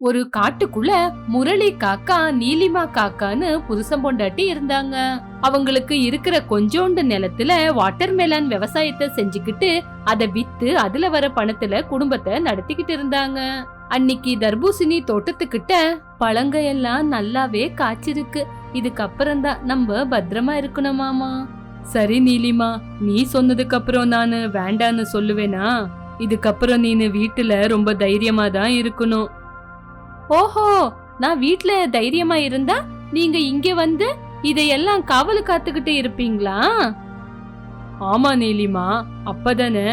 ஒரு காட்டுக்குள்ள முரளி காக்கா நீலிமா காக்கான்னு புருஷன் பொண்டாட்டி இருந்தாங்க. அவங்களுக்கு இருக்கிற கொஞ்சோண்டு நிலத்துல வாட்டர் மெலன் விவசாயத்தை செஞ்சுக்கிட்டு அதை வித்து அதுல வர பணத்துல குடும்பத்தை நடத்திக்கிட்டு இருந்தாங்க. அன்னைக்கு தர்பூசணி தோட்டத்துக்கிட்ட பழங்க எல்லாம் நல்லாவே காய்ச்சிருக்கு. இதுக்கப்புறம் தான் நம்ம பத்திரமா இருக்கணுமாமா சரி நீலிமா நீ சொன்னதுக்கு அப்புறம் நானு வேண்டான்னு சொல்லுவேனா? இதுக்கப்புறம் நீனு வீட்டுல ரொம்ப தைரியமா தான் இருக்கணும். ஓஹோ நான் வீட்ல தைரியமா இருந்தா நீங்க இங்க வந்து இதையெல்லாம் காவலு காத்துக்கிட்டு இருப்பீங்களா? ஆமா நீலிமா அப்பதானே.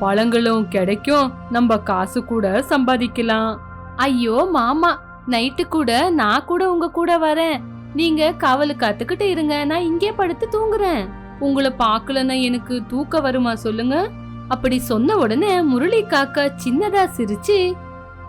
பழங்களும் கிடைக்கும். நம்ம காசு கூட சம்பாதிக்கலாம். ஐயோ மாமா நைட்டு கூட நான் கூட உங்க கூட வரேன். நீங்க காவலு காத்துக்கிட்டு இருங்க நான் இங்கே படுத்து தூங்குறேன். உங்களை பார்க்கலன்னா எனக்கு தூக்க வருமா சொல்லுங்க? அப்படி சொன்ன உடனே முரளி காக்கா சின்னதா சிரிச்சு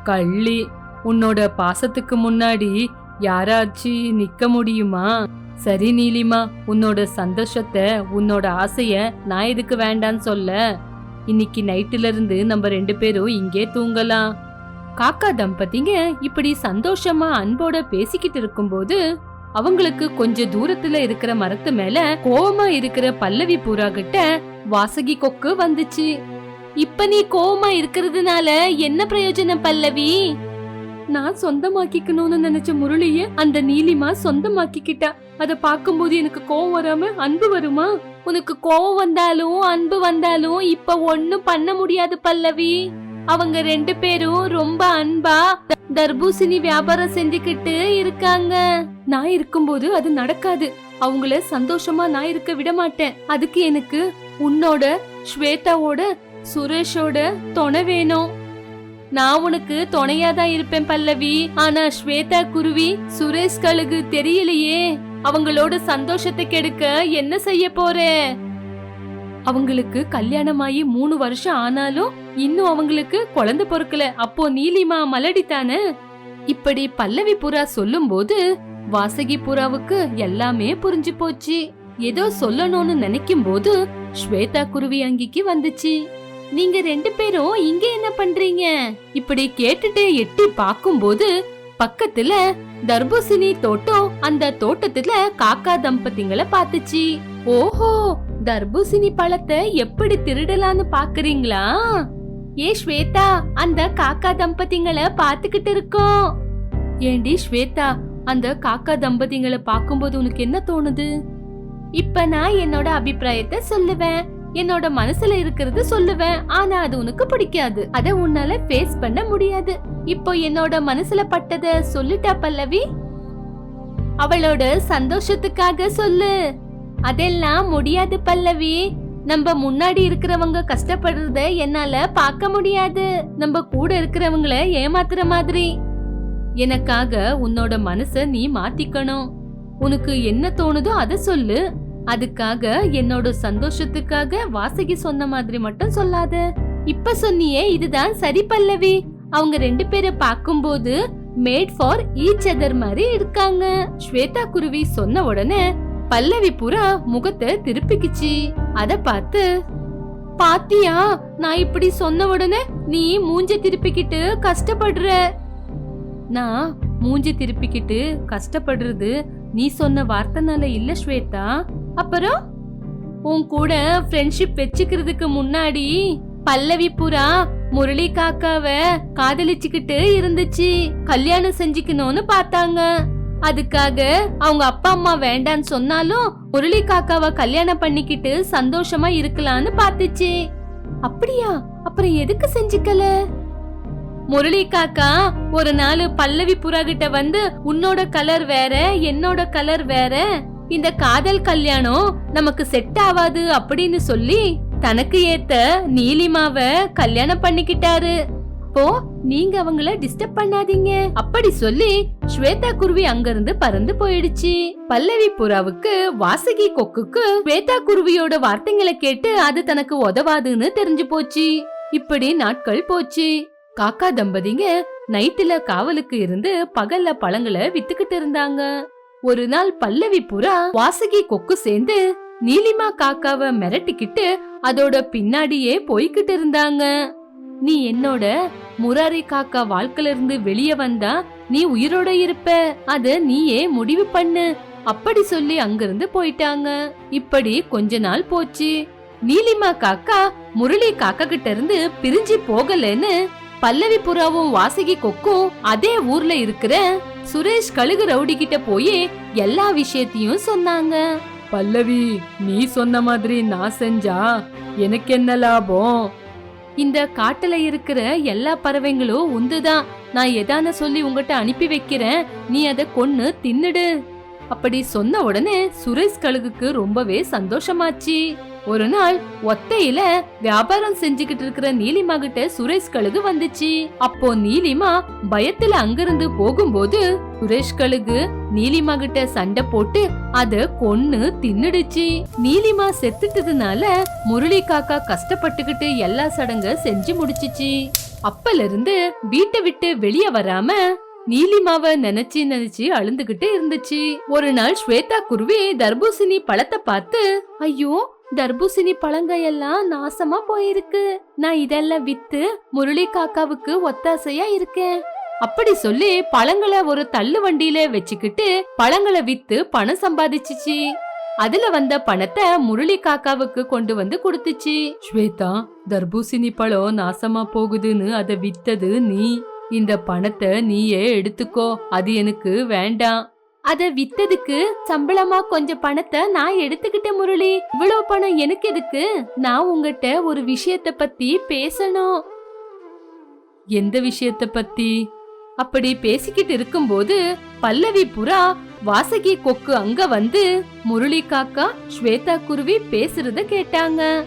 கள்ளி உன்னோட பாசத்துக்கு முன்னாடி யாராச்சும் நிக்க முடியுமா? சரி நீலிமா உன்னோட சந்தோஷத்தை உன்னோட ஆசைய நான் எதுக்கு வேண்டான்னு சொல்ல. இன்னைக்கு நைட்டுல இருந்து நம்ம ரெண்டு பேரும் இங்கே தூங்கலாம். காக்கா தம்பதிங்க இப்படி சந்தோஷமா அன்போட பேசிக்கிட்டு இருக்கும்போது அவங்களுக்கு கொஞ்ச தூரத்துல இருக்கிற மரத்து மேல கோவமா இருக்கிற பல்லவி பூரா கிட்ட வாசகி கொக்கு வந்துச்சு. இப்ப நீ கோவமா இருக்கிறதுனால என்ன பிரயோஜனம் பல்லவி? நான் சொந்தமாக்கிக்கணும்னு நினைச்ச முரளிய அந்த நீலிமா சொந்தமாக்கிக்கிட்டா. அத பாக்கும்போது எனக்கு கோவம் வராம அன்பு வருமா? உனக்கு கோவம் வந்தாலும் அன்பு வந்தாலும் இப்ப ஒண்ணும் பண்ண முடியாது பல்லவி. அவங்க ரெண்டு பேரும் ரொம்ப அன்பா தர்பூசணி வியாபாரம் செஞ்சுக்கிட்டு இருக்காங்க. நான் இருக்கும்போது அது நடக்காது. அவங்கள சந்தோஷமா நான் இருக்க விட மாட்டேன். அதுக்கு எனக்கு உன்னோட ஸ்வேதாவோட சுரேஷோட துணை வேணும். நான் உனக்கு துணையா தான் இருப்பேன் பல்லவி. ஆனா ஸ்வேதா குருவி சுரேஷ் கழுகு தெரியலையே. அவங்களோட சந்தோஷத்தை கெடுக்க என்ன செய்ய போற? அவங்களுக்கு கல்யாணமாயி மூணு வருஷம் ஆனாலும் இன்னும் அவங்களுக்கு குழந்தை பொறுக்கல. அப்போ நீலிமா மலடி தானே இப்படி பல்லவி புறா சொல்லும்போது வாசகி புறாவுக்கு எல்லாமே புரிஞ்சு போச்சு. ஏதோ சொல்லணும்னு நினைக்கும் போது ஸ்வேதா குருவி அங்கிக்கு வந்துச்சு. நீங்க ரெண்டு பேரும் இங்க என்ன பண்றீங்க? இப்படி கேட்டுட்டு எட்டி பாக்கும்போது பக்கத்துல தர்பூசணி தோட்டம் அந்த தோட்டத்துல காக்கா தம்பதிங்களை பாத்துச்சு ஓஹோ தர்பூசணி பழத்தை எப்படி திருடலான்னு பாக்குறீங்களா ஏ ஸ்வேதா அந்த காக்கா தம்பதிங்களை பாத்துக்கிட்டு இருக்கோம். ஏண்டி ஸ்வேதா அந்த காக்கா தம்பதிங்களை பாக்கும்போது உனக்கு என்ன தோணுது? இப்ப நான் என்னோட அபிப்பிராயத்தை சொல்லுவேன். என்னோட மனசுல இருக்கிறது சொல்லுவேன் ஆனா அது உனக்கு பிடிக்காது. அத உன்னால ஃபேஸ் பண்ண முடியாது. இப்போ என்னோட மனசுல பட்டத சொல்லிட்டா பல்லவி? அவளோட சந்தோஷத்துக்காக சொல்லு. அதெல்லாம் முடியாது பல்லவி. நம்ம முன்னாடி இருக்கிறவங்க கஷ்டப்படுறத என்னால பார்க்க முடியாது. நம்ம கூட இருக்கிறவங்கள ஏமாத்துற மாதிரி. எனக்காக உன்னோட மனச நீ மாத்திக்கணும். உனக்கு என்ன தோணுதோ அத சொல்லு. அதுக்காக என்னோட சந்தோஷத்துக்காக வாசகி சொன்ன மாதிரி மட்டும் சொல்லாத. இப்ப சொன்னியே இதுதான் சரி பல்லவி. அவங்க ரெண்டு பேரை பார்க்கும்போது மேட் ஃபார் ஈச் அதர் மாதிரி இருக்காங்க. ஸ்வேதா குருவி சொன்ன உடனே பல்லவி புறா முகத்தை திருப்பிக்கிச்சு. அத பார்த்து பாத்தியா நான் இப்படி சொன்ன உடனே நீ மூஞ்ச திருப்பிக்கிட்டு கஷ்டப்படுற? நான் மூஞ்சி திருப்பிக்கிட்டு கஷ்டப்படுறது நீ சொன்ன வார்த்தைனால இல்ல ஸ்வேதா. அப்புறம்? உன் கூட ஃப்ரெண்ட்ஷிப் வச்சுக்கிறதுக்கு முன்னாடி பல்லவி புறா முரளி காக்காவ காதலிச்சுக்கிட்டு இருந்துச்சு. கல்யாணம் செஞ்சுக்கணும்னு பார்த்தாங்க. அதுக்காக அவங்க அப்பா அம்மா வேண்டான்னு சொன்னாலும் முரளி காக்காவை கல்யாணம் பண்ணிக்கிட்டு சந்தோஷமா இருக்கலாம்னு பார்த்துச்சு. அப்படியா? அப்புறம் எதுக்கு செஞ்சுக்கல? முரளி காக்கா ஒரு நாள் பல்லவி புறா கிட்ட வந்து உன்னோட கலர் வேற என்னோட கலர் வேற இந்த காதல் கல்யாணம் நமக்கு செட் ஆகாது அப்படின்னு சொல்லி தனக்கு ஏத்த நீலிமாவ கல்யாணம் பண்ணிக்கிட்டாரு. போ நீங்க அவங்கள டிஸ்டர்ப் பண்ணாதீங்க. அப்படி சொல்லி ஸ்வேதா குருவி அங்கிருந்து பறந்து போயிடுச்சு. பல்லவி புறாவுக்கு வாசகி கொக்குக்கு ஸ்வேதா குருவியோட வார்த்தைகளை கேட்டு அது தனக்கு உதவாதுன்னு தெரிஞ்சு போச்சு. இப்படி நாட்கள் போச்சு. காக்கா தம்பதிங்க நைட்டுல காவலுக்கு இருந்து பகல்ல பழங்களை வித்துக்கிட்டு இருந்தாங்க. ஒரு நாள் பல்லவி புறா வாசகி கொக்கு சேர்ந்து நீலிமா காக்காவ மிரட்டிக்கிட்டு அதோட பின்னாடியே போய்கிட்டு இருந்தாங்க. நீ என்னோட முராரி காக்கா வாழ்க்கையில இருந்து வெளியே வந்தா நீ உயிரோட இருப்ப. அத நீயே முடிவு பண்ணு. அப்படி சொல்லி அங்கிருந்து போயிட்டாங்க. இப்படி கொஞ்ச நாள் போச்சு. நீலிமா காக்கா முரளி காக்கா கிட்ட இருந்து பிரிஞ்சு போகலன்னு பல்லவி புறாவும் வாசகி கொக்கும் அதே ஊர்ல இருக்கிற சுரேஷ் கழுகு ரவுடி கிட்ட போய் எல்லா விஷயத்தையும் சொன்னாங்க. பல்லவி நீ சொன்ன மாதிரி நான் செஞ்சா எனக்கு என்ன லாபம்? இந்த காட்டுல இருக்கிற எல்லா பறவைங்களும் உந்துதான். நான் எதான சொல்லி உங்ககிட்ட அனுப்பி வைக்கிறேன். நீ அத கொன்னு தின்னுடு. அப்படி சொன்ன உடனே சுரேஷ் கழுகுக்கு ரொம்பவே சந்தோஷமாச்சு. ஒரு நாள் ஒத்தையில வியாபாரம் செஞ்சுக்கிட்டு இருக்கிற நீலிமா கிட்ட சுரேஷ் கழுகு வந்துச்சு. அப்போ நீலிமா பயத்துல அங்கிருந்து போகும்போது சுரேஷ் கழுகு நீலிமா கிட்ட சண்டை போட்டு அத கொன்னு தின்னுடுச்சு. நீலிமா செத்துட்டதுனால முரளி காக்கா கஷ்டப்பட்டுக்கிட்டு எல்லா சடங்க செஞ்சு முடிச்சிச்சு. அப்பல இருந்து வீட்டை விட்டு வெளிய வராம நீலிமாவ நினைச்சு நினைச்சு அழுந்துகிட்டு இருந்துச்சு. ஒரு நாள் ஸ்வேதா குருவி தர்பூசணி பழத்தை பார்த்து ஐயோ தர்பூசணி பழங்கையெல்லாம் எல்லாம் நாசமா போயிருக்கு. நான் இதெல்லாம் வித்து முரளி காக்காவுக்கு ஒத்தாசையா இருக்கேன். அப்படி சொல்லி பழங்களை ஒரு தள்ளு வண்டியில வச்சுக்கிட்டு பழங்களை வித்து பணம் சம்பாதிச்சுச்சு. அதுல வந்த பணத்தை முரளி காக்காவுக்கு கொண்டு வந்து கொடுத்துச்சு. ஸ்வேதா தர்பூசணி பழம் நாசமா போகுதுன்னு அதை வித்தது நீ. இந்த பணத்தை நீயே எடுத்துக்கோ. அது எனக்கு வேண்டாம். அத வித்ததுக்கு சம்பளமா கொஞ்சம் பணத்தை நான் எடுத்துக்கிட்டேன் முரளி. இவ்வளவு பணம் எனக்கு எதுக்கு? நான் உங்ககிட்ட ஒரு விஷயத்த பத்தி பேசணும். எந்த விஷயத்த பத்தி? அப்படி பேசிக்கிட்டு இருக்கும்போது பல்லவி புறா வாசகி கொக்கு அங்க வந்து முரளி காக்கா ஸ்வேதா குருவி பேசுறத கேட்டாங்க.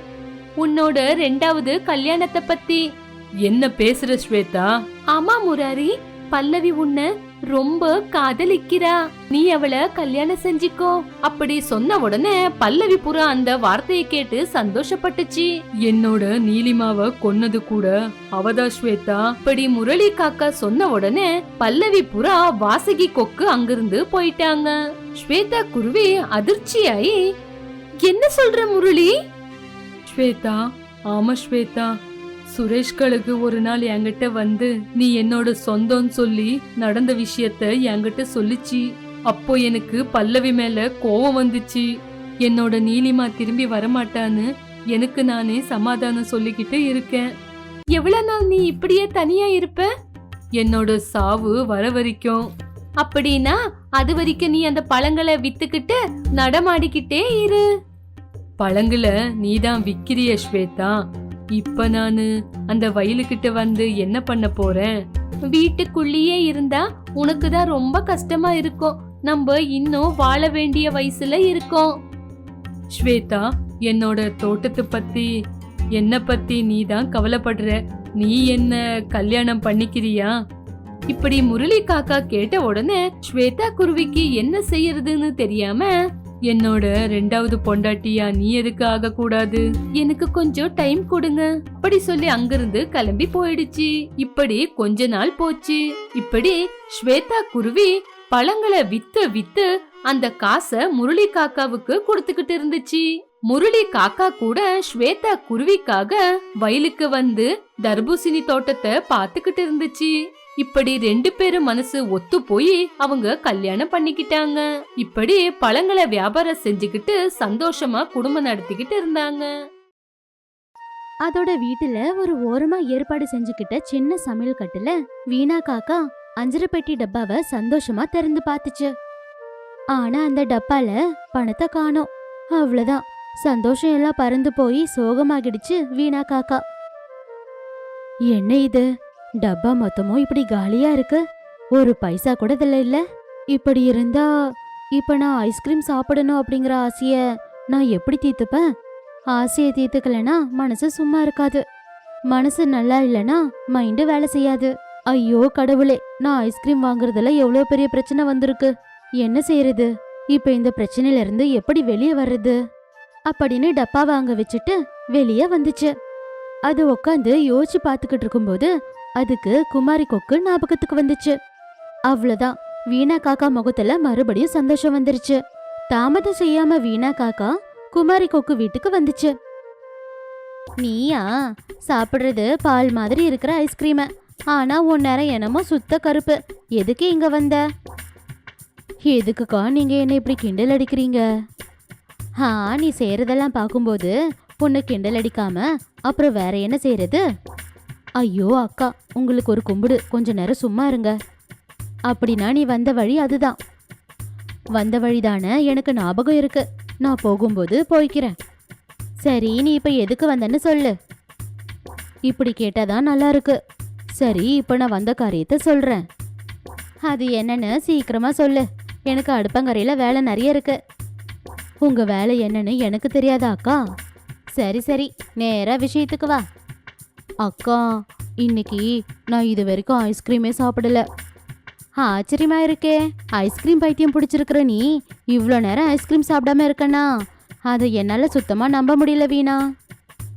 உன்னோட ரெண்டாவது கல்யாணத்தை பத்தி. என்ன பேசுற ஸ்வேதா? ஆமா முராரி பல்லவி உன்னை ரொம்ப காதலிக்கிறா. நீ அவளை கல்யாணம் செஞ்சுக்கோ. அப்படி சொன்ன உடனே பல்லவி புறா அந்த வார்த்தையை கேட்டு சந்தோஷப்பட்டுச்சு. என்னோட நீலிமாவ கொன்னது கூட அவதா ஸ்வேதா. இப்படி முரளி காக்கா சொன்ன உடனே பல்லவி புறா வாசகி கொக்கு அங்கிருந்து போயிட்டாங்க. ஸ்வேதா குருவி அதிர்ச்சியாயி என்ன சொல்ற முரளி? ஸ்வேதா ஆமா ஸ்வேதா. சுரேஷ்களுக்கு ஒரு நாள் என்கிட்ட வந்து நீ என்னோட சொந்தம்னு சொல்லி நடந்த விஷயத்த என்கிட்ட சொல்லிச்சு. அப்போ எனக்கு பல்லவி மேல கோவம் வந்துச்சு. என்னோட நீலிமா திரும்பி வரமாட்டான்னு எனக்கு நானே சமாதானம் சொல்லிக்கிட்டு இருக்கேன். எவ்வளவு நாள் நீ இப்படியே தனியா இருப்ப? என்னோட சாவு வர வரைக்கும். அப்படின்னா அது வரைக்கும் நீ அந்த பழங்களை வித்துக்கிட்டு நடமாடிக்கிட்டே இரு. பழங்களை நீதான் விக்கிறிய ஸ்வேதா. இப்ப நானு அந்த வயலுக்கிட்ட வந்து என்ன பண்ண போறேன்? வீட்டுக்குள்ளேயே இருந்தா உனக்கு தான் ரொம்ப கஷ்டமா இருக்கும். நம்ம இன்னும் வாழ வேண்டிய வயசுல இருக்கோம். ஸ்வேதா என்னோட தோட்டத்தை பத்தி என்ன பத்தி நீ தான் கவலைப்படுற? நீ என்ன கல்யாணம் பண்ணிக்கிறியா? இப்படி முரளி காக்கா கேட்ட உடனே ஸ்வேதா குருவிக்கு என்ன செய்யறதுன்னு தெரியாம என்னோட ரெண்டாவது பொண்டாட்டியா நீ எதுக்கு ஆக கூடாது எனக்கு கொஞ்சம் டைம் கொடுங்க. அப்படி சொல்லி அங்கிருந்து கிளம்பி போயிடுச்சு. இப்படி கொஞ்ச நாள் போச்சு. இப்படி ஸ்வேதா குருவி பழங்களை வித்து வித்து அந்த காச முரளி காக்காவுக்கு கொடுத்துக்கிட்டு இருந்துச்சு. முரளி காக்கா கூட ஸ்வேதா குருவிக்காக வயலுக்கு வந்து தர்பூசணி தோட்டத்தை பாத்துக்கிட்டு இருந்துச்சு. இப்படி ரெண்டு பேரும் மனசு ஒத்து போய் அவங்க கல்யாணம் பண்ணிக்கிட்டாங்க. இப்படி பழங்களை வியாபாரம் செஞ்சுக்கிட்டு சந்தோஷமா குடும்பம் நடத்திக்கிட்டு இருந்தாங்க. அதோட வீட்டுல ஒரு ஓரமா ஏற்பாடு செஞ்சுக்கிட்ட சின்ன சமையல் கட்டுல வீணா காக்கா அஞ்சரை பெட்டி டப்பாவை சந்தோஷமா திறந்து பார்த்துச்சு. ஆனா அந்த டப்பால பணத்தை காணோம். அவ்வளவுதான். சந்தோஷம் எல்லாம் பறந்து போய் சோகமாகிடுச்சு வீணா காக்கா. என்ன இது? டப்பா மொத்தமும் இப்படி காலியா இருக்கு? ஒரு பைசா கூட இதுல இல்ல. இப்படி இருந்தா இப்ப நான் ஐஸ்கிரீம் சாப்பிடணும் அப்படிங்கிற ஆசைய நான் எப்படி தீர்த்துப்பேன்? ஆசையை தீர்த்துக்கலனா மனசு சும்மா இருக்காது. மனசு நல்லா இல்லனா மைண்டு வேலை செய்யாது. ஐயோ கடவுளே நான் ஐஸ்கிரீம் வாங்குறதுல எவ்வளோ பெரிய பிரச்சனை வந்திருக்கு? என்ன செய்யறது இப்ப இந்த பிரச்சனையில இருந்து எப்படி வெளியே வர்றது? அப்படின்னு டப்பா வாங்க வச்சுட்டு வெளியே வந்துச்சு. அது உட்காந்து யோசிச்சு பார்த்துக்கிட்டு இருக்கும்போது அதுக்கு குமாரி கொக்கு ஞாபகத்துக்கு வந்துச்சு. அவ்வளவுதான். வீணா காக்கா முகத்துல மறுபடியும் சந்தோஷம் வந்துருச்சு. தாமதம் செய்யாம வீணா காக்கா குமாரி கொக்கு வீட்டுக்கு வந்துச்சு. நீயா சாப்பிடுறது பால் மாதிரி இருக்கிற ஐஸ்கிரீம. ஆனா உன் நேரம் என்னமோ சுத்த கருப்பு. எதுக்கு இங்க வந்த? எதுக்குக்கா நீங்க என்ன இப்படி கிண்டல் அடிக்கிறீங்க? ஆ நீ செய்யறதெல்லாம் பார்க்கும்போது பொண்ணு கிண்டல் அடிக்காம அப்புறம் வேற என்ன செய்யறது? ஐயோ அக்கா உங்களுக்கு ஒரு கும்பிடு. கொஞ்ச நேரம் சும்மா இருங்க. அப்படின்னா நீ வந்த வழி அதுதான். வந்த வழிதானே எனக்கு ஞாபகம் இருக்கு. நான் போகும்போது போய்க்கிறேன். சரி நீ இப்ப எதுக்கு வந்தன்னு சொல்லு. இப்படி கேட்டாதான் நல்லா இருக்கு. சரி இப்ப நான் வந்த காரியத்தை சொல்றேன். அது என்னன்னு சீக்கிரமா சொல்லு. எனக்கு அடுப்பங்கரையில வேலை நிறைய இருக்கு. உங்க வேலை என்னன்னு எனக்கு தெரியாதா அக்கா? சரி சரி நேரா விஷயத்துக்கு வா. அக்கா இன்னைக்கு நான் இது வரைக்கும் ஐஸ்கிரீமே சாப்பிடல. ஆச்சரியமா இருக்கே. ஐஸ்கிரீம் பைத்தியம் பிடிச்சிருக்கிற நீ இவ்வளோ நேரம் ஐஸ்கிரீம் சாப்பிடாம இருக்கனா? அதை என்னால் சுத்தமாக நம்ப முடியல வீணா.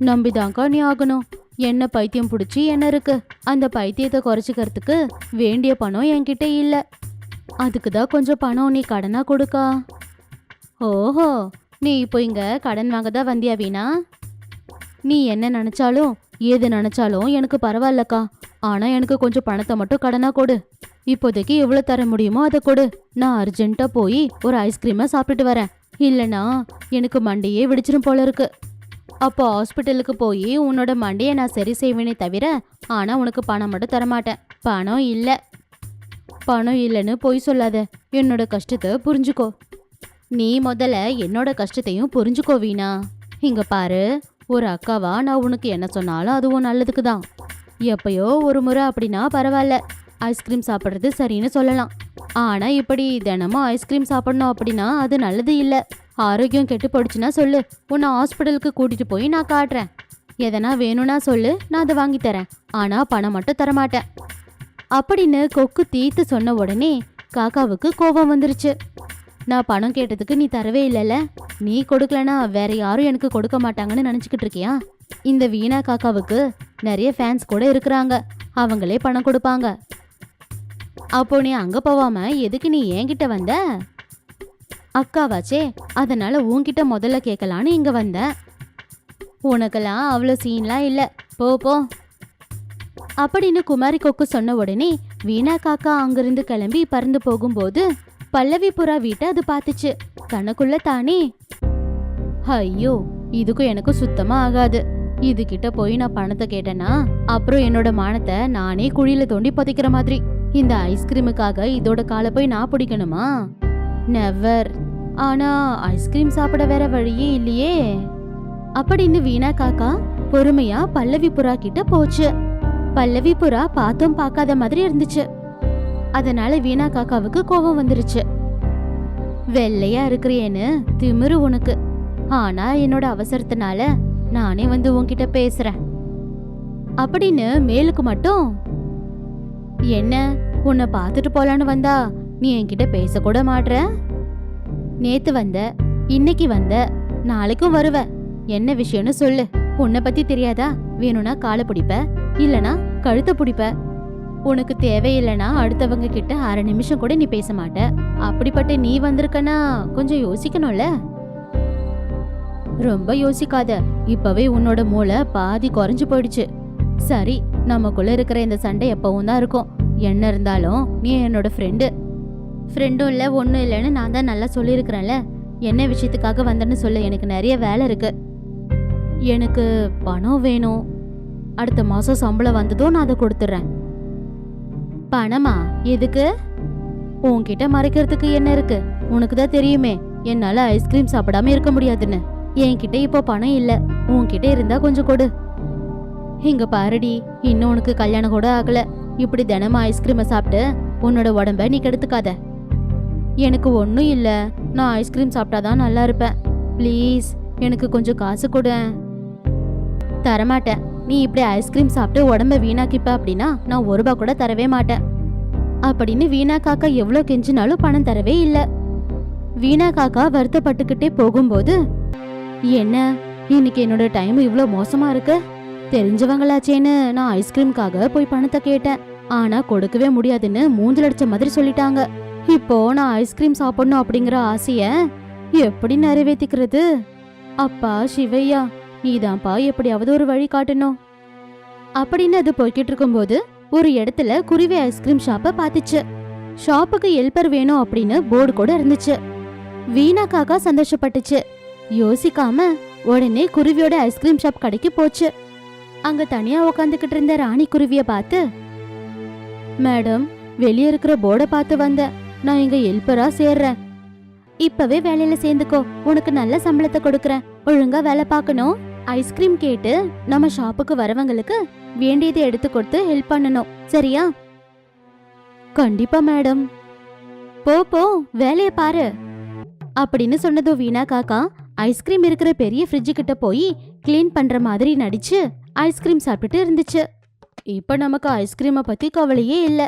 நம்பிதாங்க்கா நீ ஆகணும். என்ன பைத்தியம் பிடிச்சி என்ன இருக்கு? அந்த பைத்தியத்தை குறைச்சிக்கிறதுக்கு வேண்டிய பணம் என்கிட்ட இல்லை. அதுக்கு தான் கொஞ்சம் பணம் நீ கடனாக கொடுக்கா. ஓஹோ நீ இப்போ இங்கே கடன் வாங்க தான் வந்தியா வீணா? நீ என்ன நினச்சாலும் எது நினைச்சாலும் எனக்கு பரவாயில்லக்கா. ஆனா எனக்கு கொஞ்சம் பணத்தை மட்டும் கடனா கொடு. இப்போதைக்கு எவ்வளோ தர முடியுமோ அதை கொடு. நான் அர்ஜென்ட்டா போய் ஒரு ஐஸ்கிரீமை சாப்பிட்டுட்டு வரேன். இல்லைனா எனக்கு மண்டையே வெடிச்சிரும் போல இருக்கு. அப்போ ஹாஸ்பிட்டலுக்கு போய் உன்னோட மண்டையை நான் சரி செய்வேனே தவிர ஆனா உனக்கு பணம் மட்டும் தரமாட்டேன் பணம் இல்லை. பணம் இல்லைன்னு பொய் சொல்லாத. என்னோட கஷ்டத்தை புரிஞ்சுக்கோ. நீ முதல்ல என்னோட கஷ்டத்தையும் புரிஞ்சுக்கோ வீணா. இங்க பாரு. ஒரு அக்காவா? நான் உனக்கு என்ன சொன்னாலும் அதுவும் நல்லதுக்கு தான் எப்பயோ ஒரு முறை அப்படின்னா பரவாயில்ல. ஐஸ்கிரீம் சாப்பிட்றது சரின்னு சொல்லலாம். ஆனால் இப்படி தினமும் ஐஸ்கிரீம் சாப்பிடணும் அப்படின்னா அது நல்லது இல்லை. ஆரோக்கியம் கெட்டு போயிடுச்சுன்னா சொல்லு. உன்னை ஹாஸ்பிட்டலுக்கு கூட்டிட்டு போய் நான் காட்டுறேன். எதனா வேணும்னா சொல்லு. நான் அதை வாங்கி தரேன். ஆனால் பணம் மட்டும் தரமாட்டேன். அப்படின்னு கொக்கு தீத்து சொன்ன உடனே காக்காவுக்கு கோபம் வந்துருச்சு. நான் பணம் கேட்டதுக்கு நீ தரவே இல்லைல்ல? நீ கொடுக்கலனா வேற யாரும் எனக்கு கொடுக்க மாட்டாங்கன்னு நினச்சிக்கிட்டு இருக்கியா? இந்த வீணா காக்காவுக்கு நிறைய ஃபேன்ஸ் கூட இருக்கிறாங்க. அவங்களே பணம் கொடுப்பாங்க. அப்போ நீ அங்கே போவாம எதுக்கு நீ என்கிட்ட வந்த? அக்காவாச்சே அதனால உன்கிட்ட முதல்ல கேட்கலான்னு இங்கே வந்தேன் உனக்கெல்லாம் அவ்வளோ சீன்லாம் இல்லை. போ போ. அப்படின்னு குமாரி கொக்கு சொன்ன உடனே வீணா காக்கா அங்கிருந்து கிளம்பி பறந்து போகும்போது பல்லவி புறா வீட்டை அது பார்த்துச்சு. தனக்குள்ள தானே. ஐயோ இதுக்கும் எனக்கும் சுத்தமா ஆகாது. இது கிட்ட போய் நான் பணத்தை கேட்டேன்னா அப்புறம் என்னோட மானத்தை நானே குழியில தோண்டி புதைக்கிற மாதிரி. இந்த ஐஸ்கிரீமுக்காக இதோட காலை போய் நான் பிடிக்கணுமா? நெவர் ஆனா ஐஸ்கிரீம் சாப்பிட வேற வழியே இல்லையே. அப்படின்னு வீணா காக்கா பொறுமையா பல்லவி புறா கிட்ட போச்சு. பல்லவி புறா பார்த்தும் பார்க்காத மாதிரி இருந்துச்சு. அதனால வீணா காக்காவுக்கு கோபம் வந்துருச்சு. வெள்ளையா இருக்கிறியேன்னு திமிரு உனக்கு. ஆனா என்னோட அவசரத்தினால நானே வந்து உன்கிட்ட பேசுறேன். அப்படின்னு மேலுக்கு மட்டும் என்ன? உன்னை பார்த்துட்டு போலான்னு வந்தா நீ என்கிட்ட பேசக்கூட மாட்ற? நேத்து வந்த இன்னைக்கு வந்த நாளைக்கும் வருவ. என்ன விஷயம்னு சொல்லு. உன்னை பத்தி தெரியாதா? வேணும்னா காலை பிடிப்ப இல்லனா கழுத்தை பிடிப்ப. உனக்கு தேவையில்லைனா அடுத்தவங்க கிட்ட அரை நிமிஷம் கூட நீ பேச மாட்ட. அப்படிப்பட்ட நீ வந்திருக்கனா கொஞ்சம் யோசிக்கணும்ல? ரொம்ப யோசிக்காத. இப்பவே உன்னோட மூளை பாதி குறைஞ்சு போயிடுச்சு. சரி நமக்குள்ள இருக்கிற இந்த சண்டை எப்பவும் தான் இருக்கும். என்ன இருந்தாலும் நீ என்னோட ஃப்ரெண்டு ஃப்ரெண்டும் இல்லை ஒன்றும் இல்லைன்னு நான் தான் நல்லா சொல்லியிருக்கிறேன்ல. என்ன விஷயத்துக்காக வந்தேன்னு சொல்ல எனக்கு நிறைய வேலை இருக்கு. எனக்கு பணம் வேணும். அடுத்த மாதம் சம்பளம் வந்ததும் நான் அதை கொடுத்துட்றேன். பணமா? எதுக்கு? உன்கிட்ட மறைக்கிறதுக்கு என்ன இருக்கு? உனக்கு தான் தெரியுமே என்னால ஐஸ்கிரீம் சாப்பிடாம இருக்க முடியாதுன்னு. என்கிட்ட இப்போ பணம் இல்ல. உன்கிட்ட இருந்தா கொஞ்சம் கொடு. இங்க பாருடி இன்னும் உனக்கு கல்யாணம் கூட ஆகல. இப்படி தினமும் ஐஸ்கிரீமை சாப்பிட்டு உன்னோட உடம்ப நீ கெடுத்துக்காத. எனக்கு ஒன்றும் இல்லை. நான் ஐஸ்கிரீம் சாப்பிட்டாதான் நல்லா இருப்பேன். ப்ளீஸ் எனக்கு கொஞ்சம் காசு கொடு. தரமாட்டேன். நீ இப்படி ஐஸ்கிரீம் சாப்பிட்டு உடம்ப வீணாக்கிப்ப அப்படின்னா நான் ஒரு ரூபா கூட தரவே மாட்டேன். அப்படின்னு வீணா காக்கா எவ்வளோ கெஞ்சினாலும் பணம் தரவே இல்லை. வீணா காக்கா வருத்தப்பட்டுக்கிட்டே போகும்போது என்ன? இன்னைக்கு என்னோட டைம் இவ்வளோ மோசமா இருக்கு? தெரிஞ்சவங்களாச்சேன்னு நான் ஐஸ்கிரீம்காக போய் பணத்தை கேட்டேன். ஆனா கொடுக்கவே முடியாதுன்னு மூஞ்சல் அடிச்ச மாதிரி சொல்லிட்டாங்க. இப்போ நான் ஐஸ்கிரீம் சாப்பிடணும் அப்படிங்கிற ஆசைய எப்படி நிறைவேற்றிக்கிறது அப்பா சிவையா நீதான்ப்பா எப்படியாவது ஒரு வழி காட்டணும். அப்படின்னு அது போய்கிட்டு இருக்கும்போது ஒரு இடத்துல குருவி ஐஸ்கிரீம் ஷாப்பை பார்த்துச்சு. ஷாப்புக்கு ஹெல்பர் வேணும் அப்படின்னு போர்டு கூட இருந்துச்சு. வீணா காக்கா சந்தோஷப்பட்டுச்சு. யோசிக்காம உடனே குருவியோட ஐஸ்கிரீம் ஷாப் கடைக்கு போச்சு. அங்க தனியா உக்காந்துக்கிட்டு இருந்த ராணி குருவிய பார்த்து மேடம் வெளியே இருக்கிற போர்டை பார்த்து வந்தேன் நான் இங்க ஹெல்ப்பரா சேர்றேன். இப்பவே வேலையில சேர்ந்துக்கோ. உனக்கு நல்ல சம்பளத்தை கொடுக்கறேன். ஒழுங்கா வேலை பார்க்கணும். ஐஸ்கிரீம் கேட்டு நம்ம ஷாப்புக்கு வரவங்களுக்கு வேண்டியதை எடுத்து கொடுத்து ஹெல்ப் பண்ணணும். சரியா? கண்டிப்பா மேடம் போ போ வேலையை பாரு. அப்படின்னு சொன்னதும் வீணா காக்கா ஐஸ்கிரீம் இருக்கிற பெரிய ஃப்ரிட்ஜு கிட்ட போய் க்ளீன் பண்ற மாதிரி நடிச்சு ஐஸ்கிரீம் சாப்பிட்டுட்டு இருந்துச்சு. இப்ப நமக்கு ஐஸ்கிரீமை பத்தி கவலையே இல்ல.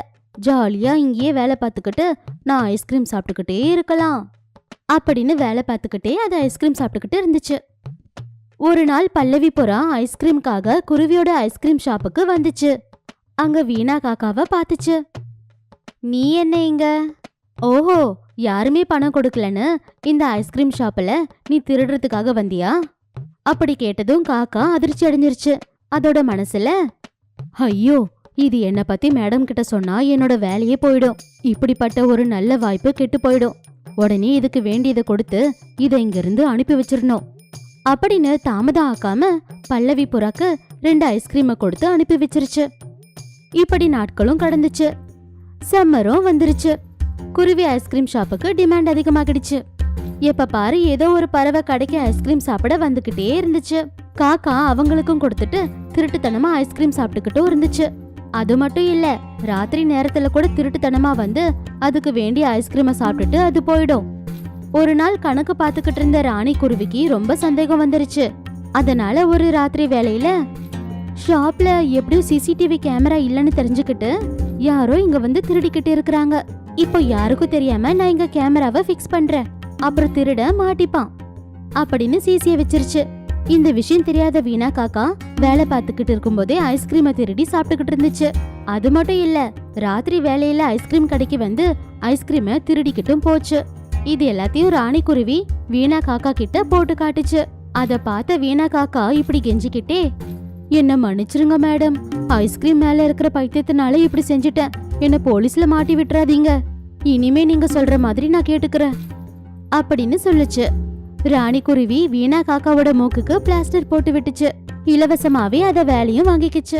ஜாலியா இங்கேயே வேலை பார்த்துக்கிட்டு நான் ஐஸ்கிரீம் சாப்பிட்டுக்கிட்டே இருக்கலாம். அப்படின்னு வேலை பார்த்துக்கிட்டே அது ஐஸ்கிரீம் சாப்பிட்டுக்கிட்டு இருந்துச்சு. ஒரு நாள் பல்லவி புறா ஐஸ்கிரீம்காக குருவியோட ஐஸ்கிரீம் ஷாப்புக்கு வந்துச்சு. அங்க வீணா காக்காவை பார்த்துச்சு நீ என்ன இங்க? ஓஹோ யாருமே பணம் கொடுக்கலன்னு இந்த ஐஸ்கிரீம் ஷாப்பில் நீ திருடுறதுக்காக வந்தியா? அப்படி கேட்டதும் காக்கா அதிர்ச்சி அடைஞ்சிருச்சு. அதோட மனசுல ஐயோ இது என்னை பத்தி மேடம் கிட்ட சொன்னா என்னோட வேலையே போயிடும். இப்படிப்பட்ட ஒரு நல்ல வாய்ப்பு கெட்டு போயிடும். உடனே இதுக்கு வேண்டியதை கொடுத்து இதை இங்கிருந்து அனுப்பி வச்சிடணும். அப்படின்னு தாமதம் ஆக்காம பல்லவி புறாக்கு ரெண்டு ஐஸ்கிரீமை கொடுத்து அனுப்பி வச்சிருச்சு. இப்படி நாட்களும் கடந்துச்சு. சம்மரும் வந்துருச்சு. குருவி ஐஸ்கிரீம் ஷாப்புக்கு டிமாண்ட் அதிகமாகிடுச்சு. எப்ப பாரு ஏதோ ஒரு பறவை கடைக்கு ஐஸ்கிரீம் சாப்பிட வந்துகிட்டே இருந்துச்சு. காக்கா அவங்களுக்கும் கொடுத்துட்டு திருட்டுத்தனமா ஐஸ்கிரீம் சாப்பிட்டுக்கிட்டும் இருந்துச்சு. அது மட்டும் இல்ல ராத்திரி நேரத்துல கூட திருட்டுத்தனமா வந்து அதுக்கு வேண்டிய ஐஸ்கிரீமை சாப்பிட்டுட்டு அது போயிடும். ஒரு நாள் கணக்கு பார்த்துக்கிட்டு இருந்த ராணி குருவிக்கு ரொம்ப சந்தேகம் வந்துருச்சு. அதனால ஒரு ராத்திரி வேலையில ஷாப்ல எப்படியும் சிசிடிவி கேமரா இல்லைன்னு தெரிஞ்சுக்கிட்டு யாரோ இங்க வந்து திருடிக்கிட்டு இருக்கிறாங்க. இப்போ யாருக்கும் தெரியாம நான் இங்க கேமராவை ஃபிக்ஸ் பண்றேன். அப்புறம் திருட மாட்டிப்பான். அப்படின்னு சிசிய வச்சிருச்சு. இந்த விஷயம் தெரியாத வீணா காக்கா வேலை பார்த்துக்கிட்டு இருக்கும்போதே ஐஸ்கிரீமை திருடி சாப்பிட்டுக்கிட்டு இருந்துச்சு. அது மட்டும் இல்ல ராத்திரி வேலையில ஐஸ்கிரீம் கடைக்கு வந்து ஐஸ்கிரீமை திருடிக்கிட்டும் போச்சு. இது எல்லாத்தையும் ராணிக்குருவி வீணா காக்கா கிட்ட போட்டு காட்டுச்சு. அத பார்த்த வீணா காக்கா இப்படி கெஞ்சிக்கிட்டே என்ன மன்னிச்சிருங்க மேடம். ஐஸ்கிரீம் மேல இருக்கிற பைத்தியத்தினால இப்படி செஞ்சுட்டேன். என்ன போலீஸ்ல மாட்டி விட்டுறாதீங்க. இனிமே நீங்க சொல்ற மாதிரி நான் கேட்டுக்கிறேன். அப்படின்னு சொல்லுச்சு. ராணிக்குருவி வீணா காக்காவோட மூக்குக்கு பிளாஸ்டர் போட்டு விட்டுச்சு. இலவசமாவே அத வேலையும் வாங்கிக்கிச்சு.